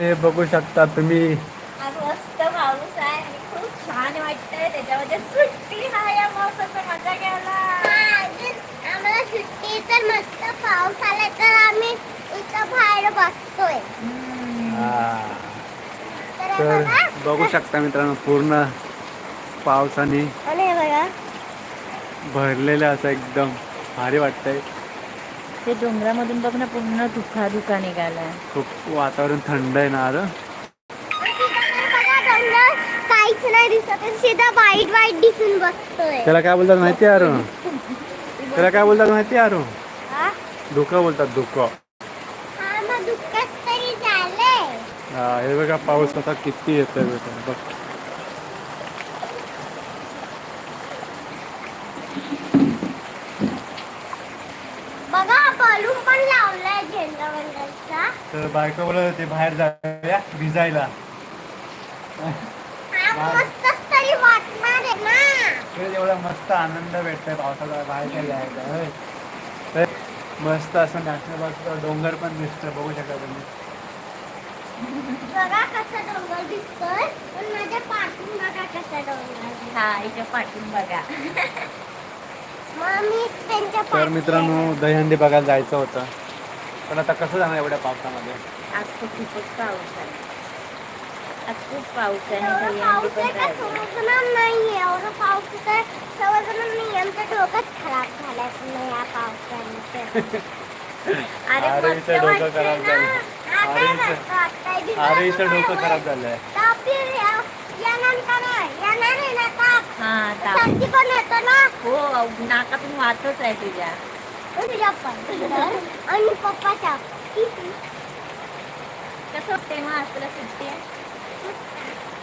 हे बघू शकता तुम्ही. आज मस्त पाऊस आहे आणि खूप छान वाटतंय. त्याच्यामध्ये सुट्टी आहे या पावसाचा मजा घ्यायला. आम्हाला सुट्टी तर मस्त पाऊस आला तर आम्ही इथं बाहेर बसतोय. हा. तर हे तर बघा. बघू शकता मित्रांनो पूर्ण पावसाने आणि हे बघा. भरलेलं असं एकदम भारी वाटतंय. ते डोंगरामधून बघ ना पूर्ण धुका धुका निघालाय खूप वातावरण थंड आहे ना काहीच नाही दिसत. सीधा वाईट वाईट दिसून बसतोय. त्याला काय बोलतात माहिती आहे अरू त्याला काय बोलतात माहिती आहे अरू हा? धुकं बोलतात धुकं. हा मग दुःखच तरी झालंय. हा हे बघा पाऊस आता किती येतोय बेटा बघा बलून पण लावलाय झेंडा वंदनचा तर बायको बोलत होती बाहेर जाऊया भिजायला. हा एवढा मस्त आनंद भेटतोय पावसाचा बाहेर. तर मस्त असं नॅशनल पार्कचं डोंगर पण दिसतं बघू शकता तुम्ही. बघा कसा डोंगर दिसतोय. पण माझ्या पाठून बघा कसा डोंगर दिसतोय. हा इथे पाठवून बघा. मग मी त्यांच्या तर मित्रांनो दहीहंडी बघायला जायचं होतं. पण आता कसं जाणार एवढ्या पावसामध्ये? आज तर खूपच पाऊस आहे. आज खूप पाऊस आहे एवढं आणि पाऊस दहीहंडी आहे पण का राहिली. समजणार नाही एवढं पाऊस तर समजणार नाही आमचं डोकंच खराब झालंय पुन्हा या पावसाने अरे मस्त डोकं वाटतंय खराब ना. झालं आता डोकं. खराब झालंय. तर फिर या- यानंतर येणार आहे ना ताप. हा ताप. सर्दी पण येतो ना. हो नाकातून वाहतच आहे तुझ्या. तुझ्या पण आणि पप्पाच्या कसं वाटतंय मग आज तुला सुट्टी आहे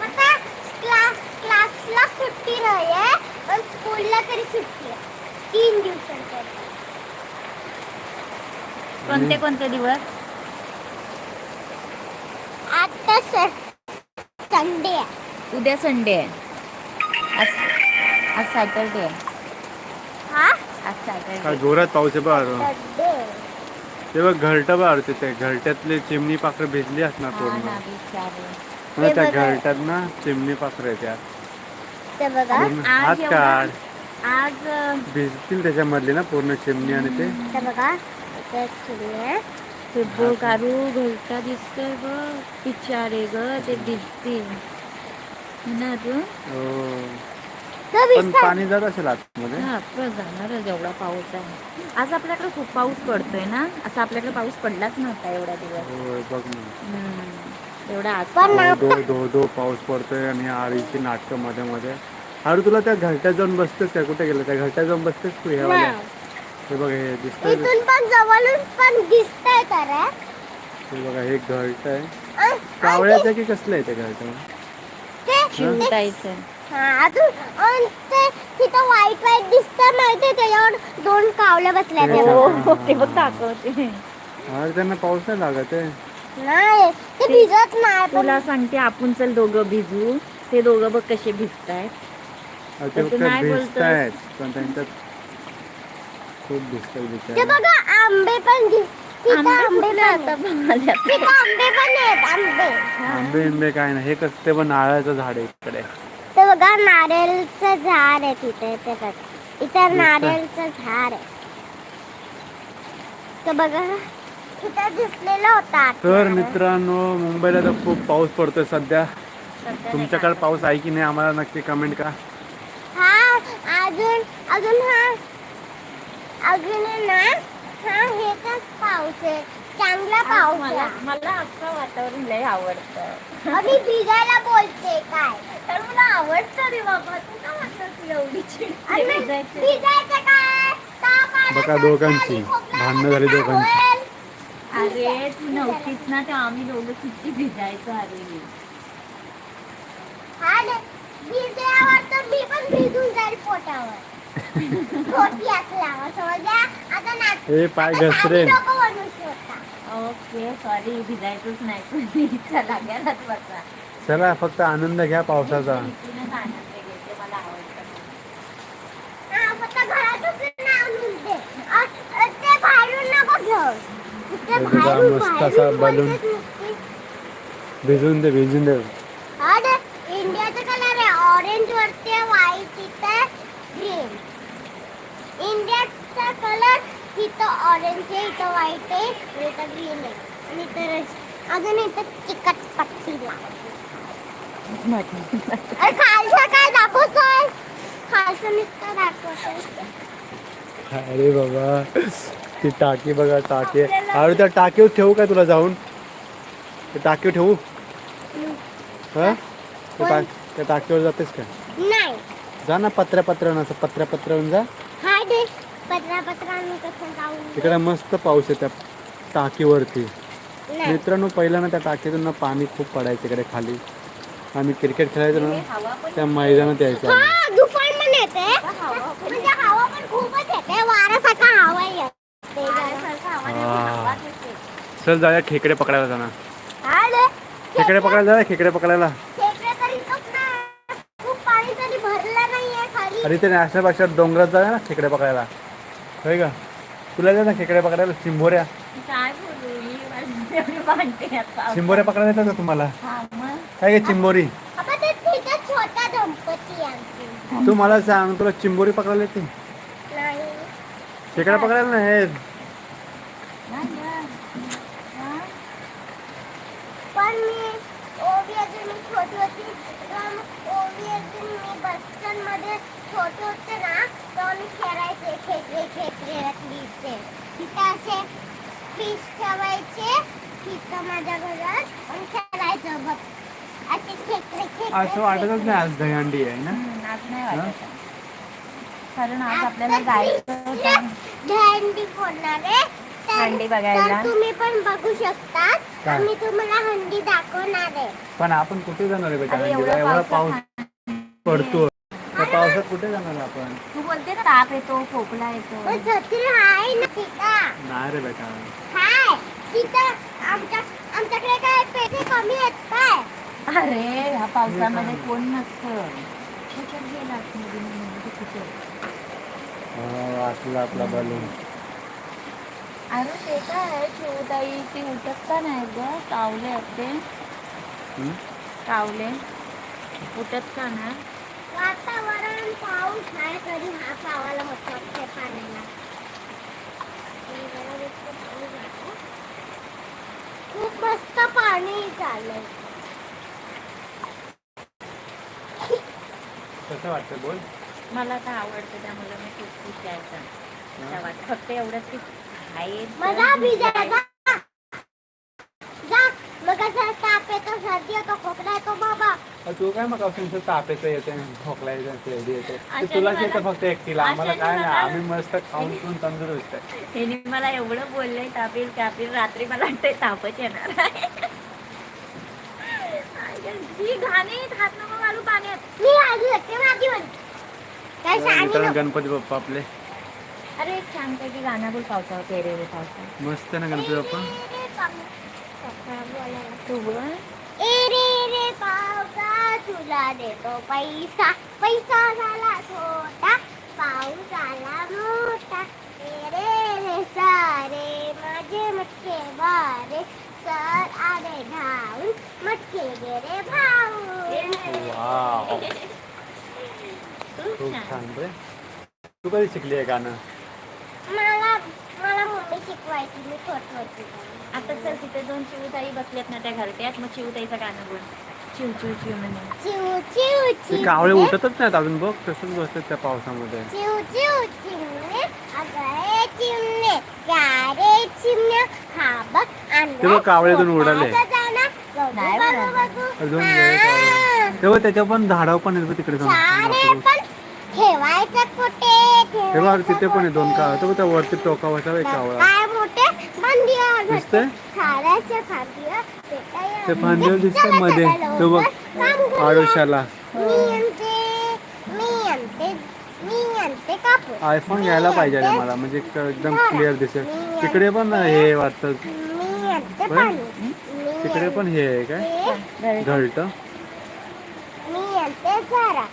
आता क्लास क्लासला सुट्टी नाही आहे पण स्कूलला तरी सुट्टी आहे तीन दिवसांसाठी कोणते कोणते दिवस आता संडे आहे उद्या संडे आहे आज आज सॅटरडे आहे काय जोरात पाऊस आहे संडे ते बघ घरटं बघ तिथे घरट्यातले चिमणी पाखरं भिजली असणार पूर्ण. ना मग त्या ते. घरट्यात ना चिमणी पाखरं आहेत त्या ते पूर्ण हात काढ. आज भिजतील त्याच्यामधले ना पूर्ण चिमणी आणि ते. ते बघा आहे. ते बघ कारू घरटा दिसतोय ग ते दिसतील ना तू. हो. तो पण पाणी जात असेल आतमध्ये. हा आपलं जाणारच एवढा पाऊस आहे. आज आपल्याकडे खूप पाऊस पडतोय ना? असं आपल्याकडे पाऊस पडलाच नव्हता एवढा दिवस. होय बघ ना. हम्म. एवढा आज पण धो धो धो पाऊस पडतोय आणि आळीची नाटकं मध्ये मध्ये. अरे तुला त्या घरट्यात जाऊन बसतेस का? कुठे गेलं? त्या घरट्यात जाऊन बसतेस तू ह्या वाल्या? नाही. हे बघ हे दिसतंय इथून पण जवळून पण दिसतंय तर हे. बघा हे घरट आहे. कावळ्याचं की कसलं आहे ते घरट? ते चिवटायचं हा अजून अन् ते तिथं वाईट वाईट दिसतं माहितीये त्याच्यावर दोन कावल्या बसल्या ते हो. बघा. ते बघ दाखवते अरे त्यांना पाऊस नाही लागत आहे नाही ते भिजत नाही पण तुला सांगते आपण चल दोघं भिजू ते दोघं बघ कसे भिजतायत अरे ते तू फक्त नाही बोलतोस. भिजतायत पण त्यांच्यात खूप भिजतात ते बिचारे बघा आंबे पण तिथं आंबे पण आता आहेत. भाज्या? तिथं आंबे पण आहेत आंबे आंबे आंबे काय नाही हे कसं ते पण नारळाचं झाड आहे इकडे ते बघा नारळचं झाड आहे तिथे ते बघ. इथं नारळचं झाड आहे. ते बघा तिथं दिसलेलं होता तर मित्रांनो मुंबईला तर खूप पाऊस पडतोय सध्या. तुमच्याकडे पाऊस आहे की नाही आम्हाला नक्की कमेंट करा. हा अजून अजून हा अजून ना? हा हेचाच पाऊस आहे. चांगला पाऊस मला मला असं वातावरण लय आवडतं. आणि भिजायला बोलते काय? तर मला आवडतं रे बाबा. तू का म्हणतात तू एवढी चिडचिड बघा दोघांची. भांडणं झाली दोघांची. अरे तू नव्हतीस ना तेव्हा आम्ही दोघं किती भिजायचो अरे. हा भिजल्यावर तर मी पण भिजून जाईल पोटावर. पोटी असल्यावर समजल्या? आता नाच हे पाय शकता. ओके सॉरी भिजायचंच नाही. चला घरात बसा. चला फक्त आनंद घ्या पावसाचा. मस्त असा बलून भिजून दे भिजून दे. इंडियाचा कलर आहे. ऑरेंज वरती व्हाईट इथे ग्रीन इंडियाचा कलर इथं ऑरेंज आहे इथं व्हाईट आहे इथं ग्रीन आहे. आणि इथं अजून इथं चिकट पट्टी अरे खालचं काय दाखवतोय? खालचं नुसतं दाखवतोय. अरे बाबा ती टाकी बघा टाकी. अरे त्या टाकीवर ठेवू काय तुला जाऊन? ते टाकीवर ठेवू? हा? त्या त्या टाकीवर जातेस का? नाही. जा ना पत्र्या पत्र्यानं असं पत्र्या पत्र्यावरून जा. हाय दे. पत्रा पत्रा मी कसं जाऊन तिकडे मस्त पाऊस आहे त्या टाकीवरती. नाही. मित्रांनो पहिला ना त्या टाकीतून ना पाणी खूप पडायचं इकडे खाली. आम्ही क्रिकेट खेळायचो ना त्या मैदानात यायचं आम्ही. हा दुपार पण येते. म्हणजे हवा पण खूपच येते. वाऱ्यासारखा हवा येते. हा. चल जाऊया खेकडे पकडायला जाणार. हा. खेकडे पकडायला जाऊया खेकडे पकडायला. खेकडे तरी खूप ना- खूप पाणी तरी भरलं नाहीये खाली. अरे ते नॅशनल पार्कच्या डोंगरात जाऊया ना खेकडे पकडायला. होय का? तुला जा ना खेकडे पकडायला? चिंबोऱ्या. काय बोलू मी माझी एवढी भांडते आता. चिंबोऱ्या पकडायला येतात का तुम्हाला? हा काय काय चिंबोरी? आपण ते तिथे छोटा आमची. तू मला सांग तुला चिंबोरी पकडायला येते? नाही. खेकडे पकडायला नाही पण मी ओवी अजून मी छोटी होती. तेव्हा मग ओवी अजून मी बसस्टँडमध्ये छोटे होते ना तेव्हा मी खेळायचे खेकडे खेकडे रकलीचे तिथे असे फिश ठेवायचे तिथं माझ्या घरात आणि खेळायचं बघ. असे वाटतच नाही आज दहीहंडी आहे ना? हम्म, आज नाही वाटत आहे. कारण आज आपल्याला जायचं होतं. हंडी फोडणार आहे. तर- हंडी बघायला. तर तुम्ही पण बघू शकता काय? मी तुम्हाला हंडी दाखवणार आहे. पण आपण कुठे जाणार आहे बेटा अरे? एवढं एवढा पाऊस पडतो त्या पावसात कुठे जाणार आपण? तू बोलते ना ताप येतो खोकला येतो. छत्री आहे ना तिथं? नाही रे बेटा. हाय तिथं आमच्या आमच्याकडे काय पैसे कमी आहेत काय? अरे ह्या पावसामध्ये कोण नसतं. त्याच्यात गेला आतमध्ये मी म्हणते कुठे? वाचला आपला बलून अरे ते काय शिवताई? ती उठत का नाही ग? कावले आहेत ते. हम्म? कावले. उठत का नाही? वातावरण पाऊस आहे तरी हा पावाला होता ते पाण्याला. खूप मस्त पाणी चाललंय. कसं वाटतं बोल? मला तर आवडतं त्यामुळे मी खूप खुश यायचं तेव्हा फक्त एवढंच की खायचं मजा भिजायला जा. मग असं ताप येतो? सर्दी येतो खोकला येतो. बाबा. अ, तू काय मग असं ताप येतं येते खोकला येतं सर्दी येते ते अशाने तुलाच मला- येतं फक्त एकटीला. आम्हाला अशाने काय नाही मला- आम्ही मस्त खाऊन पिऊन तंदुरुस्त आहे. मला एवढं बोललंय तापील तापील रात्री मला वाटतंय तापच येणार आहे. घाणीत हात नको घालू पाण्यात मी काय गणपती बाप्पा आपले. अरे एक छानपैकी गाणं बोल पावसावर पेरे रे पावसा. मस्त ना गणपती बाप्पा? तू बोल. ए रे रे पावसा तुला देतो पैसा. पैसा झाला छोटा पाऊस आला मोठा. ए रे रे सारे माझे मटके बारे सर आले धावून मटके गेले भाऊ वाव खूप छान रे. तू कधी शिकली आहे गाणं? मला मला मम्मी शिकवायची मी छोटी होती तेव्हा. आता चल तिथे दोन चिवताई बसल्यात ना त्या घरट्यात मग चिवताईचं गाणं बोल. चिव चिव चिव म्हणून चिव चिव ते चिव कावळे उठतच नाहीत अजून बघ तसंच बसतात त्या पावसामध्ये. चिव चिव चिमणे अगं चिमणे क्या रे चिमण्या हा बघ ते बघ कावळ्यातून उडाले. नाही अजून कावळे. तेव्हा त्याच्या पण झाडावर पण बघ तिकडे जाऊन. छान आहे पण ठेवायचं कुठे हे बघ ठेवायचं तिथे पण आहे दोन? कावळे तेव्हा त्या वरती एक कावळा काय मोठे फांदीवर दिसतंय? झाडाच्या फांदीवर भेटायला. ते फांदीवर दिसतंय चला, मध्ये. चला, तो बघ. लवकर. काम करूया. आडोशाला मी आणते मी आणते मी आणते कापूस आयफोन घ्यायला पाहिजे ना मला म्हणजे एकदम क्लिअर दिसेल तिकडे पण हे वाटतं मी आणते होय? पाणी मी तिकडे पण हे आहे काय आणते- घरट आणते झाडा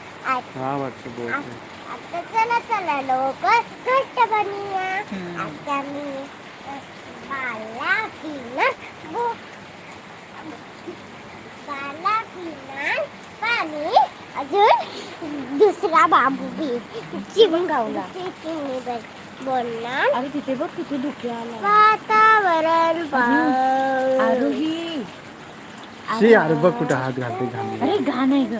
हा वाटतं बोट आता चला चला लवकर घट्ट बनूया. आता मी बाला पिणार अजून दुसरा बाबू बी. चिमगावला बोलणार. अरे तिथे बघ किती धुके आला. वातावरण पाऊस. आरोही. शी अरे बघ कुठं हात घालते घालते अरे घाण आहे ग.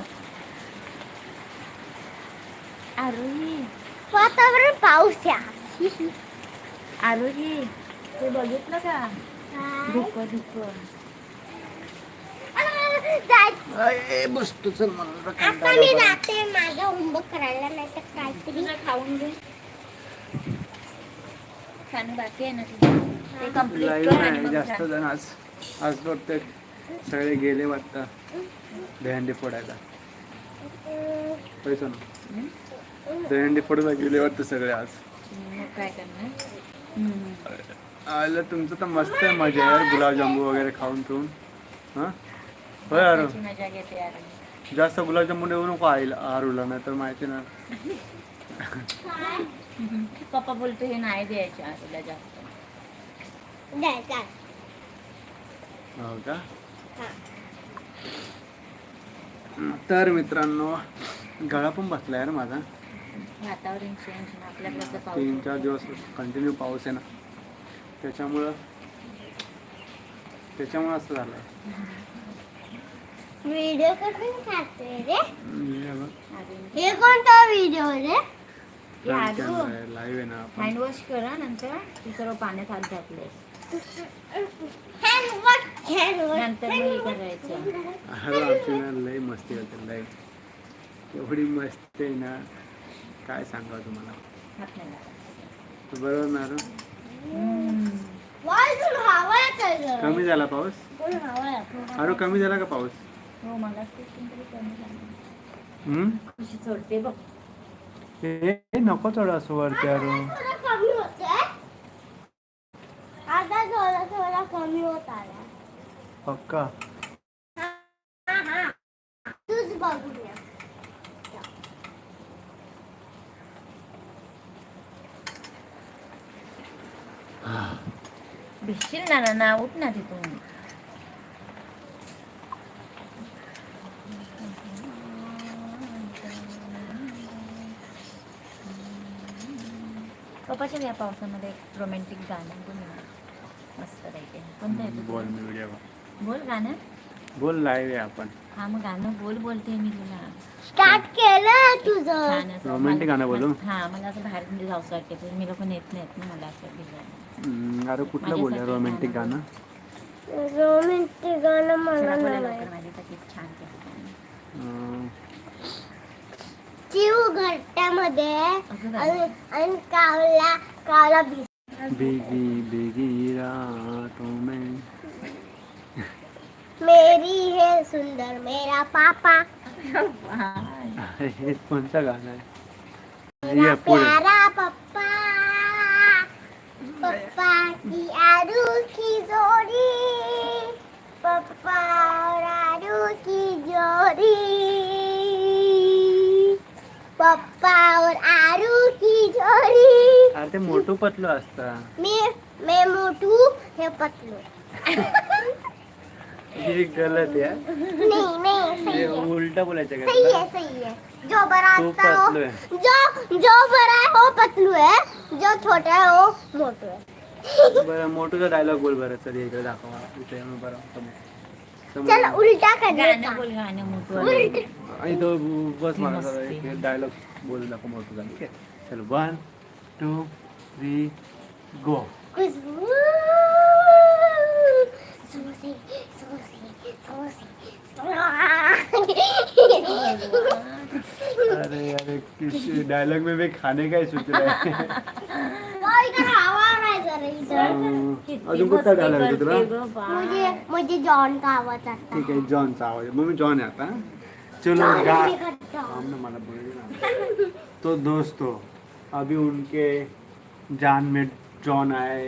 आरोही. वातावरण पाऊस आहे आरोही ते बघितलं का? काय? धुक धुक. आ, जाय- बसतो चल मला आता मी जाते माझा होमवर्क करायला नाही तर काहीतरी. तुझं खाऊन घे. खाणं बाकी आहे ना ते कर आणि जास्त. जण आज आज सगळे गेले वाटतं. दहंडी फोडायला. पैसा ना दहंडी फोडायला गेले वाटतं सगळे आज. मग काय करणार? हम्म. आलं तुमचं तर मस्त आहे मजा यार गुलाबजामू वगैरे खाऊन पिऊन. हां? होय अरे त्याची मजा घेते यार जास्त गुलाबजामुन येऊ नको आईला आरूला नाही तर माहिती ना पप्पा बोलतो हे नाही द्यायचे आरोला जास्त. हो का. तर मित्रांनो गळा पण बसला यार माझा. वातावरण चेंज आपल्याकडे तर पाऊस तीन चार दिवस कंटिन्यू पाऊस आहे ना. त्याच्यामुळं त्याच्यामुळं असं झालं व्हिडिओ कुठून काढतोय रे. हे कोणता व्हिडिओ रे? हे लाईव्ह आहे ना आपण. हँड वॉश करा नंतर ते सर्व पाण्यात हात घातले हँड वॉश हँड वॉश नंतर मग हे करायचं. अरे आमची ना लई मस्ती करते लई एवढी मस्ती आहे ना. काय सांगा तुम्हाला? बरोबर ना. कमी झाला पाऊस? येतोय. अरे कमी झाला का पाऊस? हो नको चढ असं वरती अरू पक्का हा हा तूच बघून ये. भिजशील ना ना ना उठ ना तिथून. पप्पाच्या या पावसामध्ये एक रोमॅन्टिक गाणं बोल ना. मस्त राहते कोणतं आहे बोल व्हिडिओ बोल गाणं. बोल लाईव्ह आहे आपण. हा मग गाणं बोल बोलते मी तुला. स्टार्ट केलं तुझं. मला- गाणं बोलू? हा मला असं बाहेर म्हणजे जाऊसं वाटते. पण मी लोक नेत नाहीत ना मला असं भिजायला हम्म, अरे कुठलं बोलूया माझ्यासाठी रोमॅन्टिक गाणं? रोमॅन्टिक गाणं मला नाही माहीत. माझ्यासाठी छान. अं, असं गाणं. आणि आणि कावला कावला रातों में. मेरी है सुंदर मेरा पापा. अरे, हे कोणतं गाणं आहे? मेरा ये पुढे. प्यारा पप्पा. पप्पा की आरू की जोड़ी पप्पा और आरू की जोड़ी पप्पा और आरू की जोड़ी अरे ते मोठं पतलं असतं. मैं मैं मोटू है पतलू. हे गलत आहे नहीं नहीं सही हे है। उलट बोलायचं सही है सही है। जो बड़ा तू आता हो पतलू है। जो जो बड़ा है वो पतलू है। जो छोटा है वो मोटू है। बरं मोठूचा डायलॉग बोल बरं चल इकडे दाखव मला. इथे येऊन बरं चल उल्टा कर गाणं बोल गाणं उल्टा। आणि तो बस मला मस्ती. डायलॉग बोलू दाखव मोठूचा ठीक आहे चल one two three go Khushboo. अरे अरे किस डायलॉग में भी खाने का ही सोच रहा है। है जरा अजून कुठला डायलॉग आहे तुला. मुझे मुझे जॉन का आवाज़ आता ठीक है जॉनचा आवाज़। मग मी जॉन आहे आता चलो जॉन गा। मुझे हम ना मला बोल तो दोस्तों अभी उनके जान में जॉन आए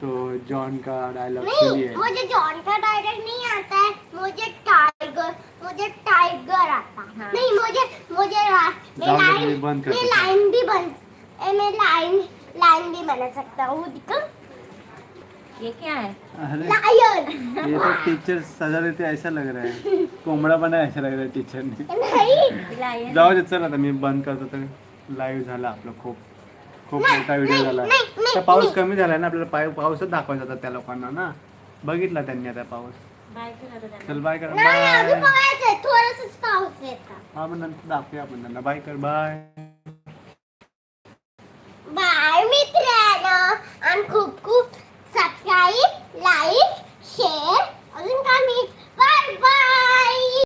तो जॉन का डायलॉग सुनिए। नहीं मुझे जॉन का डायरेक्ट नहीं आता है मुझे टाइगर मुझे टाइगर आता है। हाँ। नहीं मुझे मुझे जाओ, लाइन मैं। लाइन भी बन मैं लाइन लाइन भी बना सकता हूँ दिखा। ये क्या है? अरे लायन ये तो टीचर सजा देते ऐसा लग रहा है। कोमड़ा बना ऐसा लग रहा है टीचर ने। ना. जाऊ दे चल आता मी बंद करतो तर लाईव्ह झाला आपलं खूप खूप मोठा व्हिडिओ झाला. तर पाऊस कमी झालाय ना आपल्याला पाय पाऊसच दाखवायचा होता त्या लोकांना ना. बघितला त्यांनी आता पाऊस. चल बाय कर. बाय. हा नंतर दाखवूया आपण त्यांना. बाय कर बाय. बाय मित्रांनो. आणि खूप खूप सबस्क्राईब लाईक शेअर अजून काय मी बाय बाय.